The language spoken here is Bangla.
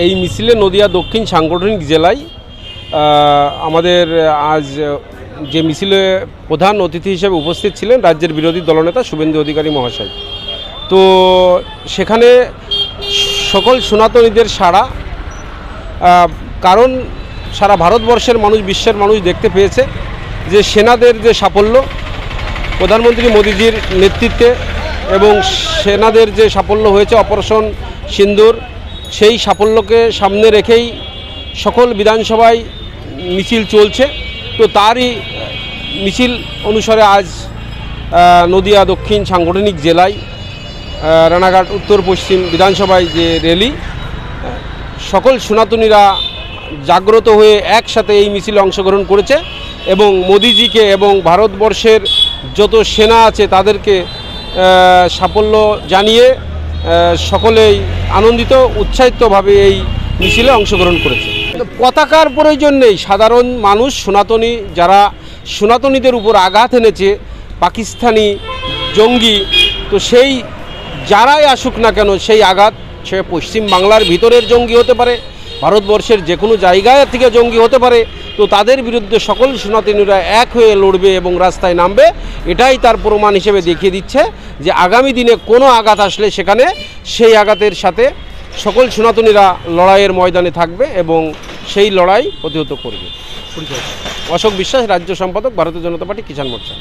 এই মিছিলে নদিয়া দক্ষিণ সাংগঠনিক জেলায় আমাদের আজ, যে মিছিলে প্রধান অতিথি হিসেবে উপস্থিত ছিলেন রাজ্যের বিরোধী দলনেতা শুভেন্দু অধিকারী মহাশয়। তো সেখানে সকল সনাতনীদের সারা কারণ সারা ভারতবর্ষের মানুষ, বিশ্বের মানুষ দেখতে পেয়েছে যে সেনাদের যে সাফল্য, প্রধানমন্ত্রী মোদিজির নেতৃত্বে এবং সেনাদের যে সাফল্য হয়েছে, অপারেশন সিন্দুর সেই সাফল্যকে সামনে রেখেই সকল বিধানসভায় মিছিল চলছে। তো তারই মিছিল অনুসারে আজ নদিয়া দক্ষিণ সাংগঠনিক জেলায় রানাঘাট উত্তর পশ্চিম বিধানসভায় যে র্যালি সকল সনাতনীরা জাগ্রত হয়ে একসাথে এই মিছিলে অংশগ্রহণ করেছে এবং মোদিজিকে এবং ভারতবর্ষের যত সেনা আছে তাদেরকে সাফল্য জানিয়ে সকলেই আনন্দিত, উৎসাহিতভাবে এই মিছিলে অংশগ্রহণ করেছে। পতাকার প্রয়োজন নেই। সাধারণ মানুষ, সনাতনী, যারা সনাতনীদের উপর আঘাত এনেছে, পাকিস্তানি জঙ্গি, তো সেই যারাই আসুক না কেন, সেই আঘাত সে পশ্চিম বাংলার ভিতরের জঙ্গি হতে পারে ভারতবর্ষের যে কোনো জায়গায় থেকে জঙ্গি হতে পারে। তো তাদের বিরুদ্ধে সকল সনাতনীরা এক হয়ে লড়বে এবং রাস্তায় নামবে। এটাই তার প্রমাণ হিসেবে দেখিয়ে দিচ্ছে যে আগামী দিনে কোনো আঘাত আসলে সেখানে সেই আঘাতের সাথে সকল সনাতনীরা লড়াইয়ের ময়দানে থাকবে এবং সেই লড়াই প্রতিহত করবে। অশোক বিশ্বাস, রাজ্য সম্পাদক, ভারতীয় জনতা পার্টি, কিষাণ মোর্চা।